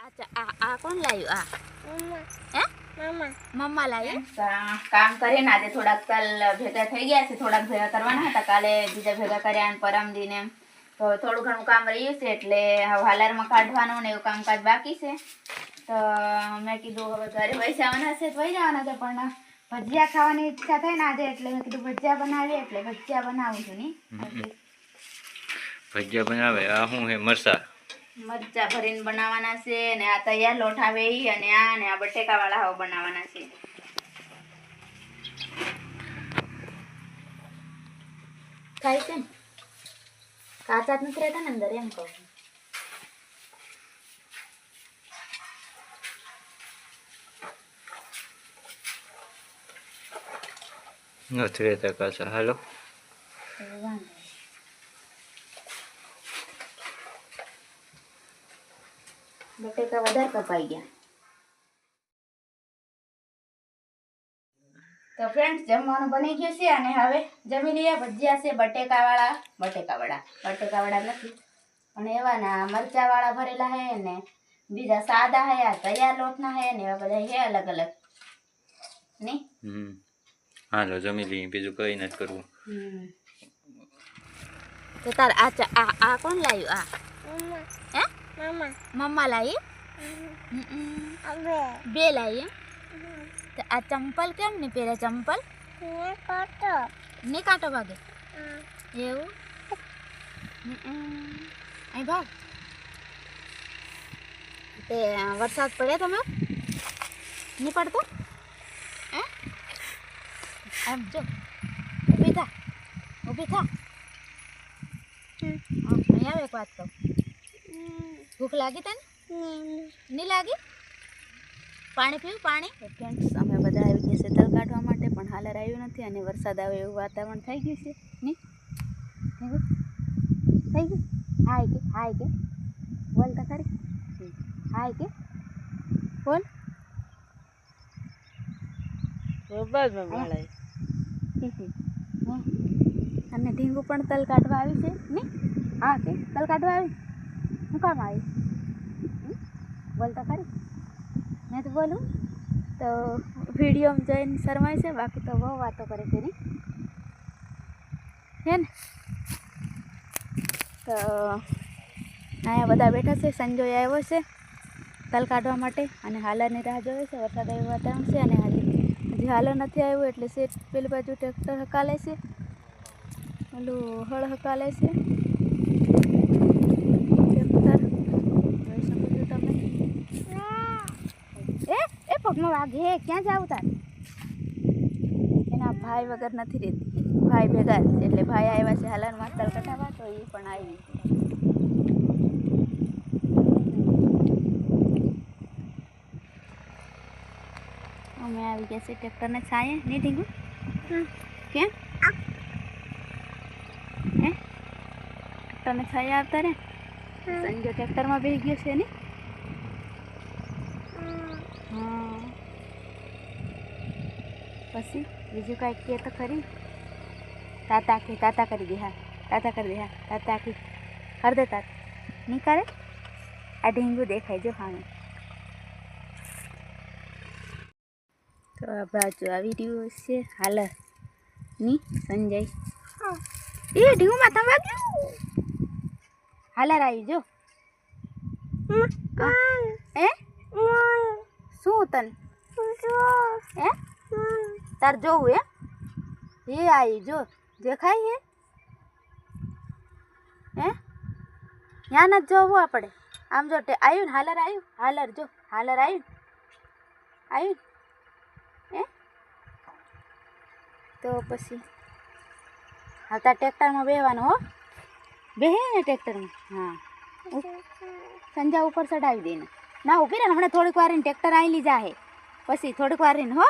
આ આ કોણ લાવ્યું આ હે મમ્મા મમ્મા લાવ્યું કા- કામ આજે થોડાક કાલ ભેગા થઈ ગયા છે થોડાક ભેગા કરવાના હતા કાલે બીજા ભેગા કર્યા અને પરમ તો થોડું ઘણું કામ રહ્યું છે એટલે હવે હાલારમાં કાઢવાનું ને એવું કામકાજ બાકી છે. તો મેં કીધું હવે ઘરે વહી જવાના છે તો વહી જવાના છે પણ ભજીયા ખાવાની ઈચ્છા થઈ ને આજે એટલે મેં કીધું ભજીયા બનાવીએ એટલે ભજીયા બનાવું છું ની. ભજીયા બનાવે આ શું હે મરસા? મરચા ભરીને બનાવવાના છે અને આ તૈયાર લોટ આવે અને આ અને આ બટેકા વાળા બનાવવાના છે. થાય છે કાચા જ નથી રહેતા ને અંદર એમ કહું નથી રહેતા કાચા. હાલો તો વાંધો નહીં. બટેકા વધારે કપાઈ ગયા. તો ફ્રેન્ડ્સ જમવાનું બની ગયું છે અને હવે જમી લઈએ. ભજીયા છે બટેકા વાળા બટેકા વાળા બટેકા વાળા નથી. પણ એવા ના મરચા વાળા ભરેલા હે ને બીજા સાદા હે આ તૈયાર લોટના હે ને એવા બધા હે અલગ અલગ. નહીં હમ. હાલો જમી લઈએ. બીજું કઈ નથી કરવું. તો તાર આ આ આ કોણ લાવ્યું આ? હે? મમ્મા મમ્મા લાવી અબે બે લાવી તો આ ચંપલ કેમ નહીં પહેરે ચંપલ નહીં કાંટો વાગે એવું અહીં ભાગ તે વરસાદ પડે તમે નહીં પડતો હે એમ જો ઊભી થા ઊભી થા હા, અહીં આવે એક વાત કહું ભૂખ લાગી તને? નહીં લાગી? પાણી પીવું પાણી? ફ્રેન્ડ્સ અમે બધા આવી ગયા છે તલ કાઢવા માટે પણ હાલ આવ્યું નથી અને વરસાદ આવે એવું વાતાવરણ થઈ ગયું છે. નહીં? થઈ ગયું? થઈ ગયું? હાય કે હાય કે. બોલ તો ખરી હાય કે. બોલ. અને ઢીંગુ પણ તલ કાઢવા આવી છે. નહીં? હા કે તલ કાઢવા આવી. શું કામ આવી? હમ? બોલ તો ખરી? મેં તો બોલું. તો વિડીયોમાં જોઈને શરમાય છે, બાકી તો બહુ વાતો કરે છે નહીં હે ને? તો અહીંયા બધા બેઠા છે સંજોય આવ્યો છે, તલ કાઢવા માટે. અને હાલરની રાહ જોવે છે, વરસાદ આવ્યો વાતાવરણ છે, અને હજી હજી હાલો નથી આવ્યો, એટલે શેઠ પેલી બાજુ ટ્રેક્ટર હકાલે છે. ઓલું હળ હકાલે છે ટ્રેક્ટર જોઈ શકો છો તમે એ એ પગમાં વાઘે ક્યાં જાવ તાર? એના ભાઈ વગર નથી રહેતી. ભાઈ ભેગા. એટલે ભાઈ આવ્યા છે હાલાન તલ કઢાવા તો એ પણ આવી અમે આવી ગયા છે ટ્રેક્ટરને છાંયે નહીં ઢીંગું? કેમ હે? ટ્રેક્ટરને છાંયે આવતા રે સંજો ટ્રેક્ટરમાં બેસી ગયો છે ને હા પછી બીજું કાંઈક કે તો ખરી. તાતા કે તાતા કરી દે હા. તાતા કરી દે હા. તાતા કે કર દે તાત. નહીં કરે? આ ઢીંગું દેખાય જો હા તો આ બાજુ આવી રહ્યું છે હાલ. ની સંજય. એ ઢીંગું માથા વાગ્યું હાલર આવી જો. એ શું તને? હે? તાર જોવું હે? એ આવી જો, દેખાય હે? હે? ત્યાં નથી જોવું આપણે? આમ જો આવ્યું ને હાલર આવ્યું હાલર જો, હાલર આવ્યું આવ્યું હે? તો પછી હા તાર ટ્રેક્ટરમાં બેહવાનું હો. બેહે ને ટ્રેક્ટરમાં? હા. સંજા ઉપર ચડાવી દઈને ના ઊભી ને, હમણાં થોડીક વાર ટ્રેક્ટર આવી લીધા હે પછી થોડીક વાર હો.